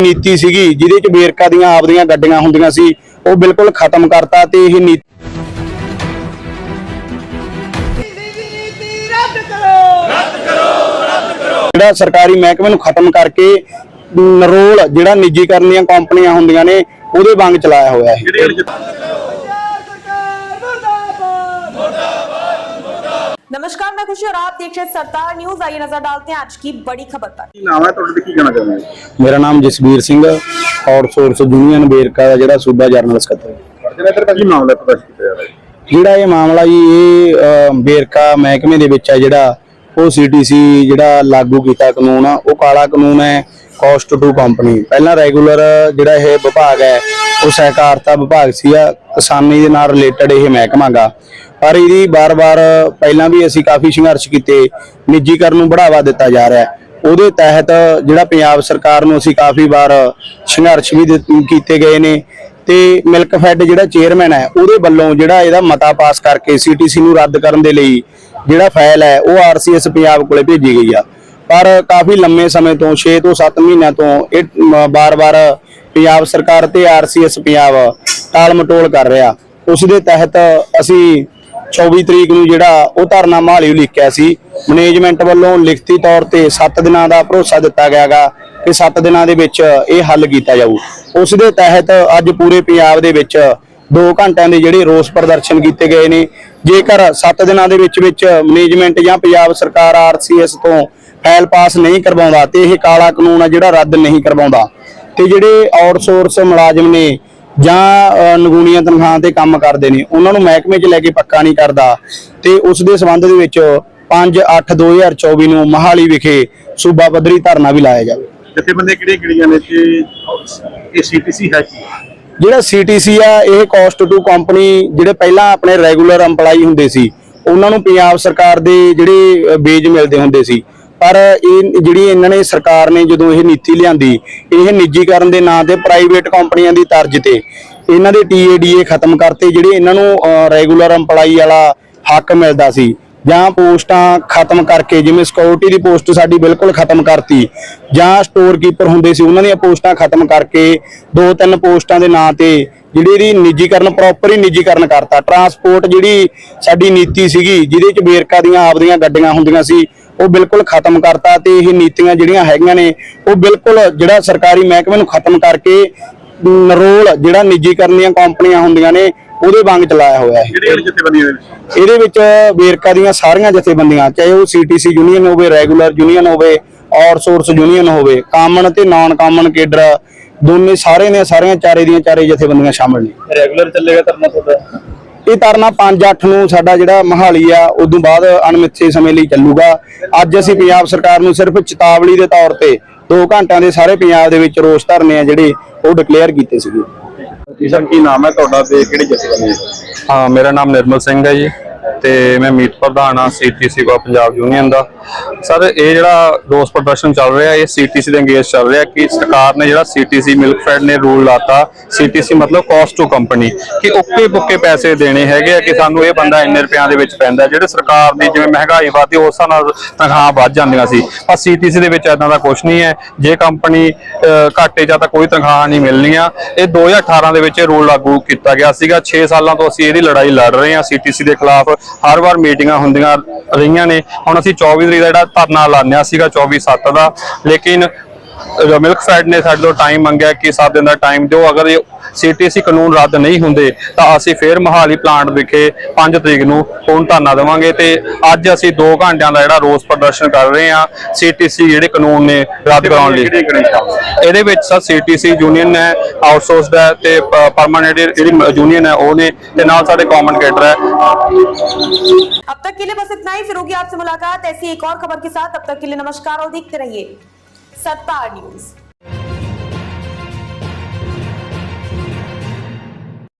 ਨੀਤੀ ਸੀਗੀ, ਜਿਹਦੇ ਚ ਵੇਰਕਾ ਦੀਆਂ ਆਪਦੀਆਂ ਗੱਡੀਆਂ ਹੁੰਦੀਆਂ ਸੀ, ਉਹ ਬਿਲਕੁਲ ਖਤਮ ਕਰਤਾ ਤੇ ਇਹ ਨੀਤੀ ਜਿਹੜਾ ਸਰਕਾਰੀ ਮਹਿਕਮੇ ਨੂੰ ਖਤਮ ਕਰਕੇ ਨਰੋਲ, ਜਿਹੜਾ ਨਿੱਜੀਕਰਨ ਦੀਆਂ ਕੰਪਨੀਆਂ ਹੁੰਦੀਆਂ ਨੇ, ਉਹਦੇ ਵਾਂਗ ਚਲਾਇਆ ਹੋਇਆ ਹੈ ਪੰਜਾਬ ਸਰਕਾਰ ਮੁਰਦਾਬਾਦ नमस्कार मैं खुशी और आप देख रहे हैं सरदार न्यूज आइए नजर डालते हैं आज की बड़ी खबर पर ਕੀ ਨਾਮ ਹੈ ਤੁਹਾਡੇ ਤੇ ਕੀ ਕਹਿਣਾ ਚਾਹੁੰਦੇ ਹੋ ਮੇਰਾ ਨਾਮ ਜਸਵੀਰ ਸਿੰਘ ਆਊਟਸੋਰਸ ਯੂਨੀਅਨ ਵੇਰਕਾ ਦਾ ਜਿਹੜਾ ਸੂਬਾ ਜਰਨਲ ਸਕੱਤਰ ਹੈ। ਜਿਹੜਾ ਇੱਧਰ ਕੀ ਮਾਮਲਾ ਪ੍ਰਦਰਸ਼ਿਤ ਕੀਤਾ ਜਾ ਰਿਹਾ ਹੈ ਜਿਹੜਾ ਇਹ ਮਾਮਲਾ ਜੀ ਇਹ ਅਹ, ਵੇਰਕਾ ਮਹਿਕਮੇ ਦੇ ਵਿੱਚ ਹੈ ਜਿਹੜਾ ਉਹ ਸੀਟੀਸੀ ਜਿਹੜਾ ਲਾਗੂ ਕੀਤਾ ਕਾਨੂੰਨ ਆ ਉਹ ਕਾਲਾ ਕਾਨੂੰਨ ਹੈ ਕਾਸਟ ਟੂ ਕੰਪਨੀ ਪਹਿਲਾਂ ਰੈਗੂਲਰ ਜਿਹੜਾ ਇਹ ਵਿਭਾਗ ਹੈ ਉਹ ਸਹਿਕਾਰਤਾ ਵਿਭਾਗ ਸੀਗਾ ਕਿਸਾਨੀ ਦੇ ਨਾਲ ਰਿਲੇਟਡ ਇਹ ਮਹਿਕਮਾ ਗਾ। ਪਰ ਇਹਦੀ ਬਾਰ-ਬਾਰ ਪਹਿਲਾਂ ਵੀ ਅਸੀਂ ਕਾਫੀ ਸੰਘਰਸ਼ ਕੀਤੇ, ਨਿੱਜੀਕਰਨ ਨੂੰ ਬੜਾਵਾ ਦਿੱਤਾ ਜਾ ਰਿਹਾ ਹੈ। ਉਹਦੇ ਤਹਿਤ ਜਿਹੜਾ ਪੰਜਾਬ ਸਰਕਾਰ ਨੂੰ ਅਸੀਂ ਕਾਫੀ ਵਾਰ ਸੰਘਰਸ਼ ਵੀ ਦਿੱਤ- ਕੀਤੇ ਗਏ ਨੇ ਤੇ ਮਿਲਕ ਫੈਡ ਜਿਹੜਾ ਚੇਅਰਮੈਨ ਹੈ, ਉਹਦੇ ਵੱਲੋਂ ਜਿਹੜਾ ਇਹਦਾ ਮਤਾ ਪਾਸ ਕਰਕੇ ਸੀਟੀਸੀ ਨੂੰ ਰੱਦ ਕਰਨ ਦੇ ਲਈ ਜਿਹੜਾ ਫਾਈਲ ਹੈ, ਉਹ ਆਰਸੀਐਸ ਪੰਜਾਬ ਕੋਲੇ ਭੇਜੀ ਗਈ ਆ। ਪਰ ਕਾਫੀ ਲੰਮੇ ਸਮੇਂ ਤੋਂ 6 ਤੋਂ 7 ਮਹੀਨਿਆਂ ਤੋਂ ਇਹ ਬਾਰ-ਬਾਰ ਪੰਜਾਬ ਸਰਕਾਰ ਤੇ ਆਰਸੀਐਸ ਪੰਜਾਬ ਟਾਲ ਮਟੋਲ ਕਰ ਰਿਹਾ। ਉਸ ਦੇ ਤਹਿਤ ਅਸੀਂ 24 ਤਰੀਕ ਨੂੰ ਜਿਹੜਾ ਉਹ ਧਰਨਾ ਮਾਲੀ ਲਿਖਿਆ ਸੀ ਮੈਨੇਜਮੈਂਟ ਵੱਲੋਂ ਲਿਖਤੀ ਤੌਰ ਤੇ 7 ਦਿਨਾਂ ਦਾ ਭਰੋਸਾ ਦਿੱਤਾ ਗਿਆਗਾ ਕਿ 7 ਦਿਨਾਂ ਦੇ ਵਿੱਚ ਇਹ ਹੱਲ ਕੀਤਾ ਜਾਊ। ਉਸ ਦੇ ਤਹਿਤ ਅੱਜ ਪੂਰੇ ਪੰਜਾਬ ਦੇ ਵਿੱਚ 2 ਘੰਟਿਆਂ ਦੇ ਜਿਹੜੇ ਰੋਸ ਪ੍ਰਦਰਸ਼ਨ ਕੀਤੇ ਗਏ ਨੇ। ਜੇਕਰ 7 ਦਿਨਾਂ ਦੇ ਵਿੱਚ ਵਿੱਚ ਮੈਨੇਜਮੈਂਟ ਜਾਂ ਪੰਜਾਬ ਸਰਕਾਰ ਆਰਸੀਐਸ ਤੋਂ ਫਾਈਲ ਪਾਸ ਨਹੀਂ ਕਰਵਾਉਂਦਾ ਤੇ ਇਹ ਕਾਲਾ ਕਾਨੂੰਨ ਆ ਜਿਹੜਾ ਰੱਦ ਨਹੀਂ ਕਰਵਾਉਂਦਾ ਤੇ ਜਿਹੜੇ ਆਊਟਸੋਰਸ ਮੁਲਾਜ਼ਮ ਨੇ ਜਾਂ ਨਗੂਣੀਆਂ ਤਨਖਾਹਾਂ ਤੇ ਕੰਮ ਕਰਦੇ ਨੇ ਉਹਨਾਂ ਨੂੰ ਮਹਿਕਮੇ 'ਚ ਲੈ ਕੇ ਪੱਕਾ ਨਹੀਂ ਕਰਦਾ। ਤੇ ਉਸ ਦੇ ਸੰਬੰਧ ਦੇ ਵਿੱਚ 5/8/2024 ਨੂੰ ਮਹਾਲੀ ਵਿਖੇ ਸੂਬਾ ਪੱਧਰੀ ਧਰਨਾ ਵੀ ਲਾਇਆ ਜਾਵੇ। ਜਥੇਬੰਦੀਆਂ ਕਿਹੜੀਆਂ ਕਿਹੜੀਆਂ ਨੇ ਤੇ ਇਹ ਸੀਟੀਸੀ ਹੈ ਕੀ? ਜਿਹੜਾ ਸੀਟੀਸੀ ਆ ਇਹ ਕਾਸਟ ਟੂ ਕੰਪਨੀ ਜਿਹੜੇ ਪਹਿਲਾਂ ਆਪਣੇ ਰੈਗੂਲਰ EMPLOYE ਹੁੰਦੇ ਸੀ ਉਹਨਾਂ ਨੂੰ ਪੰਜਾਬ ਸਰਕਾਰ ਦੇ ਜਿਹੜੇ ਬੇਜ ਮਿਲਦੇ ਹੁੰਦੇ ਸੀ। ਪਰ ਇਹ ਜਿਹੜੀ ਇਹਨਾਂ ਨੇ ਸਰਕਾਰ ਨੇ ਜਦੋਂ ਇਹ ਨੀਤੀ ਲਿਆਂਦੀ, ਇਹ ਨਿੱਜੀਕਰਨ ਦੇ ਨਾਂ ਤੇ ਪ੍ਰਾਈਵੇਟ ਕੰਪਨੀਆਂ ਦੀ ਤਰਜ਼ ਤੇ ਇਹਨਾਂ ਦੇ ਟੀਏਡੀਏ ਖਤਮ ਕਰਤੇ, ਜਿਹੜੇ ਇਹਨਾਂ ਨੂੰ ਰੈਗੂਲਰ EMPLOYE ਵਾਲਾ ਹੱਕ ਮਿਲਦਾ ਸੀ। ਜਾਂ ਪੋਸਟਾਂ ਖਤਮ ਕਰਕੇ, ਜਿਵੇਂ ਸਿਕਿਉਰਿਟੀ ਦੀ ਪੋਸਟ ਸਾਡੀ ਬਿਲਕੁਲ ਖਤਮ ਕਰਤੀ, ਜਾਂ ਸਟੋਰ ਕੀਪਰ ਹੁੰਦੇ ਸੀ, ਉਹਨਾਂ ਦੀਆਂ ਪੋਸਟਾਂ ਖਤਮ ਕਰਕੇ ਦੋ ਤਿੰਨ ਪੋਸਟਾਂ ਦੇ ਨਾਂ ਤੇ ਜਿਹੜੀ ਇਹਦੀ ਨਿੱਜੀਕਰਨ ਪ੍ਰੋਪਰ ਹੀ ਨਿੱਜੀਕਰਨ ਕਰਤਾ। ਟਰਾਂਸਪੋਰਟ ਜਿਹੜੀ ਸਾਡੀ ਨੀਤੀ ਸੀਗੀ, ਜਿਹਦੇ ਚ ਵੇਰਕਾ ਦੀਆਂ ਆਪਦੀਆਂ ਗੱਡੀਆਂ ਹੁੰਦੀਆਂ ਸੀ ਉਹ ਬਿਲਕੁਲ ਖਤਮ ਕਰਤਾ ਤੇ ਇਹ ਨੀਤੀਆਂ ਜਿਹੜੀਆਂ ਹੈਗੀਆਂ ਨੇ ਉਹ ਬਿਲਕੁਲ ਜਿਹੜਾ ਸਰਕਾਰੀ ਮਹਿਕਮੇ ਨੂੰ ਖਤਮ ਕਰਕੇ ਨਰੋਲ ਜਿਹੜਾ ਨਿੱਜੀਕਰਨ ਦੀਆਂ ਕੰਪਨੀਆਂ ਹੁੰਦੀਆਂ ਨੇ ਉਹਦੇ ਵਾਂਗ ਚਲਾਇਆ ਹੋਇਆ ਹੈ ਇਹਦੇ ਵਿੱਚ ਵੇਰਕਾ ਦੀਆਂ ਸਾਰੀਆਂ ਜਥੇਬੰਦੀਆਂ ਚਾਹੇ ਉਹ ਸੀਟੀਸੀ ਯੂਨੀਅਨ ਹੋਵੇ ਰੈਗੂਲਰ ਯੂਨੀਅਨ ਹੋਵੇ ਆਊਟਸੋਰਸ ਯੂਨੀਅਨ ਹੋਵੇ ਕਾਮਨ ਤੇ ਨਾਨ ਕਾਮਨ ਕੇਡਰ ਦੋਨੇ ਸਾਰੇ ਨੇ ਸਾਰੀਆਂ ਚਾਰੇ ਦੀਆਂ ਚਾਰੇ ਜਥੇਬੰਦੀਆਂ ਸ਼ਾਮਲ ਨੇ। ਰੈਗੂਲਰ ਚੱਲੇਗਾ ਧਰਨਾ ਤੁਹਾਡਾ? ਇਹ ਧਰਨਾ 5-8 ਨੂੰ ਸਾਡਾ ਜਿਹੜਾ ਮਹਾਲੀ ਆ ਉਦੋਂ ਬਾਅਦ ਅਣਮਿੱਥੇ ਸਮੇਂ ਲਈ ਚੱਲੂਗਾ। ਅੱਜ ਅਸੀਂ ਪੰਜਾਬ ਸਰਕਾਰ ਨੂੰ ਸਿਰਫ ਚੇਤਾਵਨੀ ਦੇ ਤੌਰ ਤੇ 2 ਘੰਟਿਆਂ ਦੇ ਸਾਰੇ ਪੰਜਾਬ ਦੇ ਵਿੱਚ ਰੋਸ ਧਰਨੇ ਆ ਜਿਹੜੇ ਉਹ ਡਿਕਲੇਅਰ ਕੀਤੇ ਸੀਗੇ। ਜੀ ਸਰ ਕੀ ਨਾਮ ਹੈ ਤੁਹਾਡਾ ਤੇ ਕਿਹੜੀ ਜਥੇਬੰਦੀ ਹੈ? ਹਾਂ ਮੇਰਾ ਨਾਮ ਨਿਰਮਲ ਸਿੰਘ ਹੈ ਜੀ। ਤੇ ਮੈਂ ਮੀਤ ਪ੍ਰਧਾਨ ਆ ਸੀਟੀਸੀ ਕੋ ਪੰਜਾਬ ਯੂਨੀਅਨ ਦਾ। ਸਰ, ਇਹ ਜਿਹੜਾ ਰੋਸ ਪ੍ਰਦਰਸ਼ਨ ਚੱਲ ਰਿਹਾ, ਇਹ ਸੀਟੀਸੀ ਦੇ ਅੰਗੇਜ ਚੱਲ ਰਿਹਾ ਕਿ ਸਰਕਾਰ ਨੇ ਜਿਹੜਾ ਸੀਟੀਸੀ ਮਿਲਕ ਫੈਡ ਨੇ ਰੂਲ ਲਾਤਾ ਸੀਟੀਸੀ ਮਤਲਬ ਕਾਸਟ ਟੂ ਕੰਪਨੀ ਕਿ ਓਕੇ ਪੁੱਕੇ ਪੈਸੇ ਦੇਣੇ ਹੈਗੇ ਆ ਕਿ ਸਾਨੂੰ ਇਹ ਬੰਦਾ ਇੰਨੇ ਰੁਪਿਆਂ ਦੇ ਵਿੱਚ ਪੈਂਦਾ। ਜਿਹੜੇ ਸਰਕਾਰ ਦੀ ਜਿਵੇਂ ਮਹਿੰਗਾਈ ਵਧਦੀ, ਉਸ ਨਾਲ ਤਨਖਾਹ ਵੱਧ ਜਾਂਦੀਆਂ ਸੀ। ਪਰ ਸੀਟੀਸੀ ਦੇ ਵਿੱਚ ਇਦਾਂ ਦਾ ਕੁਝ ਨਹੀਂ ਹੈ। ਜੇ ਕੰਪਨੀ ਘਾਟੇ ਜਾਂ ਤਾਂ ਕੋਈ ਤਨਖਾਹ ਨਹੀਂ ਮਿਲਣੀਆਂ। ਇਹ 2018 ਦੇ ਵਿੱਚ ਇਹ ਰੂਲ ਲਾਗੂ ਕੀਤਾ ਗਿਆ ਸੀਗਾ। 6 ਸਾਲਾਂ ਤੋਂ ਅਸੀਂ ਇਹਦੀ ਲੜਾਈ ਲੜ ਰਹੇ ਹਾਂ ਸੀਟੀਸੀ ਦੇ ਖਿਲਾਫ। ਹਰ ਵਾਰ ਮੀਟਿੰਗਾਂ ਹੁੰਦੀਆਂ ਰਹੀਆਂ ਨੇ। ਹੁਣ ਅਸੀਂ 24 ਤਰੀਕ ਦਾ ਜਿਹੜਾ ਧਰਨਾ ਲਾਣਿਆ ਸੀਗਾ 24 7 ਦਾ। ਲੇਕਿਨ ਮਿਲਕ ਫੈਡ ਨੇ ਸਾਡੇ ਤੋਂ ਟਾਈਮ ਮੰਗਿਆ ਕਿ 7 ਦਿਨ ਦਾ ਟਾਈਮ ਦਿਓ ਅਗਰ ਇਹ ਸੀਟੀਸੀ ਕਾਨੂੰਨ ਰੱਦ ਨਹੀਂ ਹੁੰਦੇ ਤਾਂ ਅਸੀਂ ਫੇਰ ਮਹਾਲੀ ਪਲਾਂਟ ਵਿਖੇ 5 ਤਰੀਕ ਨੂੰ ਹੁਣ ਧਰਨਾ ਦੇਵਾਂਗੇ ਤੇ ਅੱਜ ਅਸੀਂ 2 ਘੰਟਿਆਂ ਦਾ ਜਿਹੜਾ ਰੋਸ ਪ੍ਰਦਰਸ਼ਨ ਕਰ ਰਹੇ ਹਾਂ ਸੀਟੀਸੀ ਜਿਹੜੇ ਕਾਨੂੰਨ ਨੇ ਰੱਦ ਕਰਾਉਣ ਲਈ ਕਿਹੜੀਆਂ ਕਿਹੜੀਆਂ ਸ਼ਾਮਲ ਇਹਦੇ ਵਿੱਚ ਸਰ ਸੀਟੀਸੀ ਯੂਨੀਅਨ ਹੈ ਆਊਟਸੋਰਸਡ ਹੈ ਤੇ ਪਰਮਾਨੈਂਟ ਜਿਹੜੀ ਯੂਨੀਅਨ ਹੈ ਉਹ ਨੇ ਤੇ ਨਾਲ ਸਾਡੇ ਕਾਮਨ ਕੇਡਰ ਹੈ अब तक के लिए बस इतना ही फिर होगी आपसे मुलाकात ऐसी एक और खबर के साथ अब तक के लिए नमस्कार और देखते रहिए Satã News.